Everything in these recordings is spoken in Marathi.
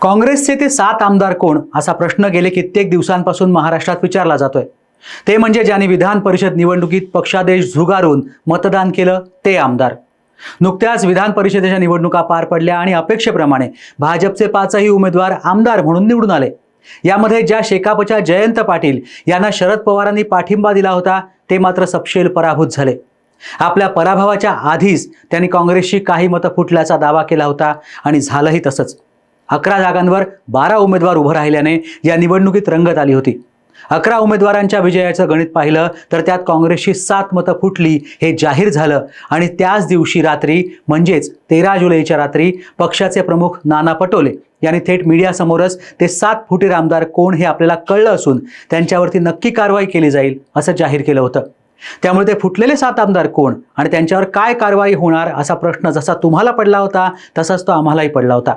काँग्रेसचे ते सात आमदार कोण? असा प्रश्न गेले कित्येक दिवसांपासून महाराष्ट्रात विचारला जातोय. ते म्हणजे ज्यांनी विधान परिषद निवडणुकीत पक्षादेश झुगारून मतदान केलं ते आमदार. नुकत्याच विधान परिषदेच्या निवडणुका पार पडल्या आणि अपेक्षेप्रमाणे भाजपचे पाचही उमेदवार आमदार म्हणून निवडून आले. यामध्ये ज्या शेकापच्या जयंत पाटील यांना शरद पवारांनी पाठिंबा दिला होता ते मात्र सपशेल पराभूत झाले. आपल्या पराभवाच्या आधीच त्यांनी काँग्रेसशी काही मतं फुटल्याचा दावा केला होता आणि झालंही तसंच. अकरा जागांवर बारा उमेदवार उभं राहिल्याने या निवडणुकीत रंगत आली होती. अकरा उमेदवारांच्या विजयाचं गणित पाहिलं तर त्यात काँग्रेसची सात मतं फुटली हे जाहीर झालं. आणि त्याच दिवशी रात्री म्हणजेच तेरा जुलैच्या रात्री पक्षाचे प्रमुख नाना पटोले यांनी थेट मीडियासमोरच ते सात फुटीर आमदार कोण हे आपल्याला कळलं असून त्यांच्यावरती नक्की कारवाई केली जाईल असं जाहीर केलं होतं. त्यामुळे ते फुटलेले सात आमदार कोण आणि त्यांच्यावर काय कारवाई होणार असा प्रश्न जसा तुम्हाला पडला होता तसाच तो आम्हालाही पडला होता.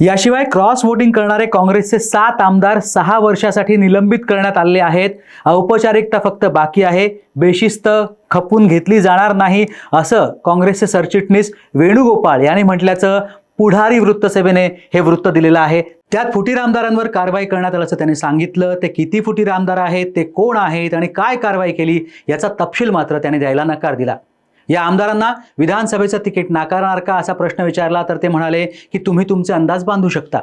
याशिवाय क्रॉस वोटिंग करणारे काँग्रेसचे सात आमदार सहा वर्षासाठी निलंबित करण्यात आले आहेत. औपचारिकता फक्त बाकी आहे. बेशिस्त खपून घेतली जाणार नाही असं काँग्रेसचे सरचिटणीस वेणुगोपाळ यांनी म्हटल्याचं पुढारी वृत्तसेवेने हे वृत्त दिलेलं आहे. त्यात फुटीर आमदारांवर कारवाई करण्यात आल्याचं त्यांनी सांगितलं. ते किती फुटीर आमदार आहेत? ते कोण आहेत? आणि काय कारवाई केली? याचा तपशील मात्र त्याने द्यायला नकार दिला. या आमदारांना विधानसभेचं तिकीट नाकारणार का असा प्रश्न विचारला तर ते म्हणाले की तुम्ही तुमचे अंदाज बांधू शकता.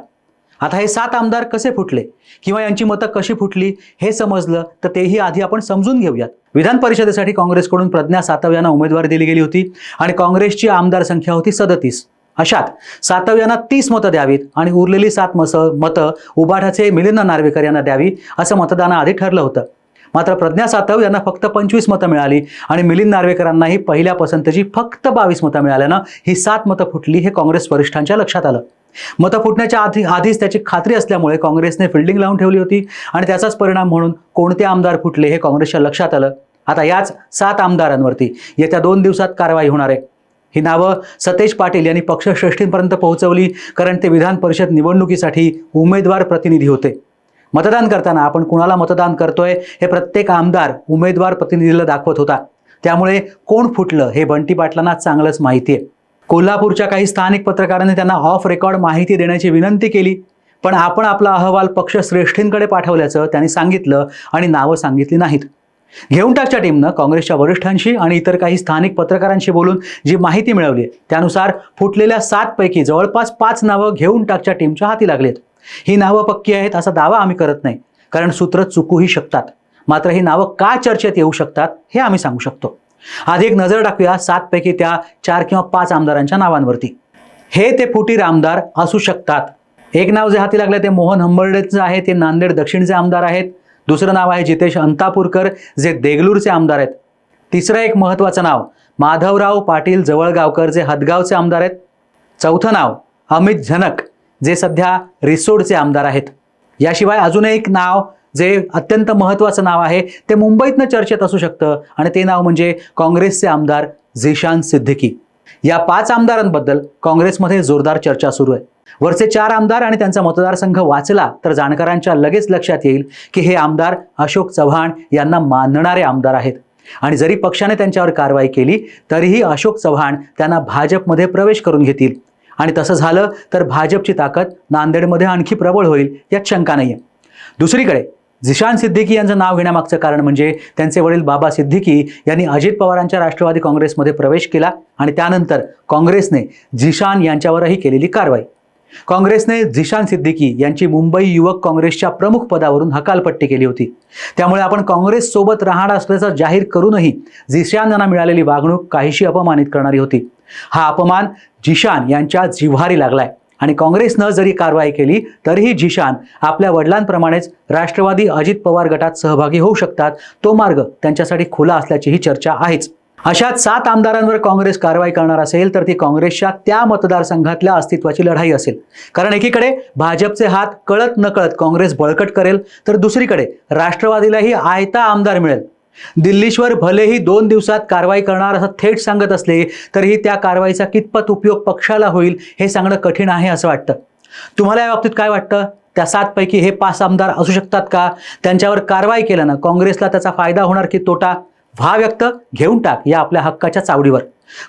आता हे सात आमदार कसे फुटले? किंवा यांची मतं कशी फुटली हे समजलं तर तेही आधी आपण समजून घेऊयात. विधान परिषदेसाठी काँग्रेसकडून प्रज्ञा सातव यांना उमेदवारी दिली गेली होती आणि काँग्रेसची आमदार संख्या होती सदतीस. अशात सातव यांना तीस मतं द्यावीत आणि उरलेली सात मस मतं उबाठाचे मिलिंद नार्वेकर यांना द्यावी असं मतदानाआधी ठरलं होतं. मात्र प्रज्ञा सातव यांना फक्त पंचवीस मतं मिळाली आणि मिलिंद नार्वेकरांनाही पहिल्या पसंतीची फक्त बावीस मतं मिळाल्यानं ही सात मतं फुटली हे काँग्रेस वरिष्ठांच्या लक्षात आलं. मतं फुटण्याच्या आधी आधीच त्याची खात्री असल्यामुळे काँग्रेसने फिल्डिंग लावून ठेवली होती आणि त्याचाच परिणाम म्हणून कोणते आमदार फुटले हे काँग्रेसच्या लक्षात आलं. आता याच सात आमदारांवरती येत्या दोन दिवसात कारवाई होणार आहे. ही नावं सतेज पाटील यांनी पक्षश्रेष्ठींपर्यंत पोहोचवली कारण ते विधान परिषद निवडणुकीसाठी उमेदवार प्रतिनिधी होते. मतदान करताना आपण कुणाला मतदान करतोय हे प्रत्येक आमदार उमेदवार प्रतिनिधीला दाखवत होता. त्यामुळे कोण फुटलं हे बंटी पाटलांना चांगलंच माहिती आहे कोल्हापूरच्या काही स्थानिक पत्रकारांनी त्यांना ऑफ रेकॉर्ड माहिती देण्याची विनंती केली. पण आपण आपला अहवाल पक्षश्रेष्ठींकडे पाठवल्याचं त्यांनी सांगितलं आणि नावं सांगितली नाहीत. घेऊन टाकच्या टीमनं काँग्रेसच्या वरिष्ठांशी आणि इतर काही स्थानिक पत्रकारांशी बोलून जी माहिती मिळवली त्यानुसार फुटलेल्या सातपैकी जवळपास पाच नावं घेऊन टाकच्या टीमच्या हाती लागलेत. ही नावं पक्की आहेत असा दावा आम्ही करत नाही. कारण सूत्र चुकूही शकतात. मात्र ही नावं का चर्चेत येऊ शकतात हे आम्ही सांगू शकतो. आधी एक नजर टाकूया सातपैकी त्या चार किंवा पाच आमदारांच्या नावांवरती. हे ते फुटीर आमदार असू शकतात. एक नाव जे हाती लागलं ते मोहन हंबर्डेचं आहे ते नांदेड दक्षिणचे आमदार आहेत. दुसरं नाव आहे जितेश अंतापूरकर जे देगलूरचे आमदार आहेत. तिसरं एक महत्त्वाचं नाव माधवराव पाटील जवळगावकर जे हदगावचे आमदार आहेत. चौथं नाव अमित झनक. जे सध्या रिसोडचे आमदार आहेत. याशिवाय अजून एक नाव जे अत्यंत महत्त्वाचं नाव आहे ते मुंबईतनं चर्चेत असू शकतं आणि ते नाव म्हणजे काँग्रेसचे आमदार झिशान सिद्दीकी. या पाच आमदारांबद्दल काँग्रेसमध्ये जोरदार चर्चा सुरू आहे. वरचे चार आमदार आणि त्यांचा मतदारसंघ वाचला तर जाणकारांच्या लगेच लक्षात येईल की हे आमदार अशोक चव्हाण यांना मानणारे आमदार आहेत. आणि जरी पक्षाने त्यांच्यावर कारवाई केली तरीही अशोक चव्हाण त्यांना भाजपमध्ये प्रवेश करून घेतील. आणि तसं झालं तर भाजपची ताकद नांदेडमध्ये आणखी प्रबळ होईल यात शंका नाही आहे दुसरीकडे झिशान सिद्दीकी यांचं नाव घेण्यामागचं कारण म्हणजे त्यांचे वडील बाबा सिद्दीकी यांनी अजित पवारांच्या राष्ट्रवादी काँग्रेसमध्ये प्रवेश केला आणि त्यानंतर काँग्रेसने झिशान यांच्यावरही केलेली कारवाई. काँग्रेसने झिशान सिद्दीकी यांची मुंबई युवक काँग्रेसच्या प्रमुख पदावरून हकालपट्टी केली होती. त्यामुळे आपण काँग्रेस सोबत राहणार असल्याचं जाहीर करूनही झिशान यांना मिळालेली वागणूक काहीशी अपमानित करणारी होती. हा अपमान जिशान यांच्या जिव्हारी लागलाय. आणि काँग्रेसनं जरी कारवाई केली तरीही जिशान आपल्या वडिलांप्रमाणेच राष्ट्रवादी अजित पवार गटात सहभागी होऊ शकतात. तो मार्ग त्यांच्यासाठी खुला असल्याचीही चर्चा आहेच. अशात सात आमदारांवर काँग्रेस कारवाई करणार असेल तर ती काँग्रेसच्या त्या मतदारसंघातल्या अस्तित्वाची लढाई असेल. कारण एकीकडे भाजपचे हात कळत नकळत काँग्रेस बळकट करेल तर दुसरीकडे राष्ट्रवादीलाही आयता आमदार मिळेल. दिल्लीश्वर भलेही दोन दिवसात कारवाई करणार असं थेट सांगत असले तरीही त्या कारवाईचा कितपत उपयोग पक्षाला होईल हे सांगणं कठीण आहे असं वाटतं. तुम्हाला या बाबतीत काय वाटतं? त्या सातपैकी हे पाच आमदार असू शकतात का? त्यांच्यावर कारवाई केल्यानं काँग्रेसला त्याचा फायदा होणार की तोटा? व्हा व्यक्त घेऊन टाक या आपल्या हक्काच्या चावडीवर.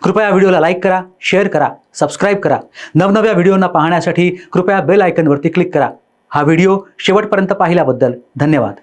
कृपया व्हिडिओला लाईक करा शेअर करा सबस्क्राईब करा. नवनव्या व्हिडिओना पाहण्यासाठी कृपया बेल आयकनवरती क्लिक करा. हा व्हिडिओ शेवटपर्यंत पाहिल्याबद्दल धन्यवाद.